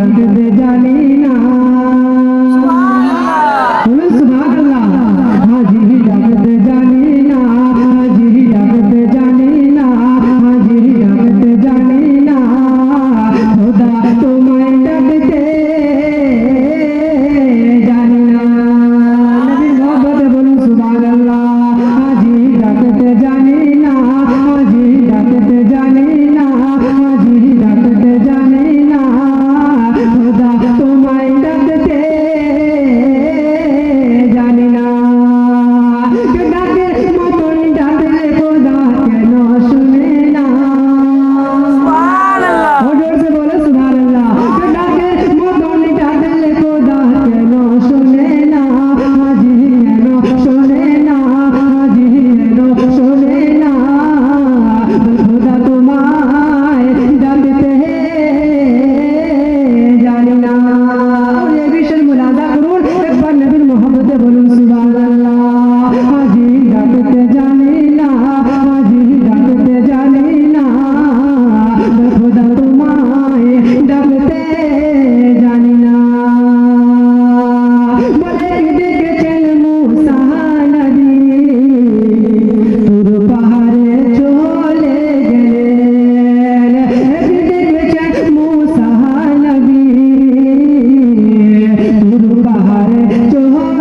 ডাকতে জানি না। Your heart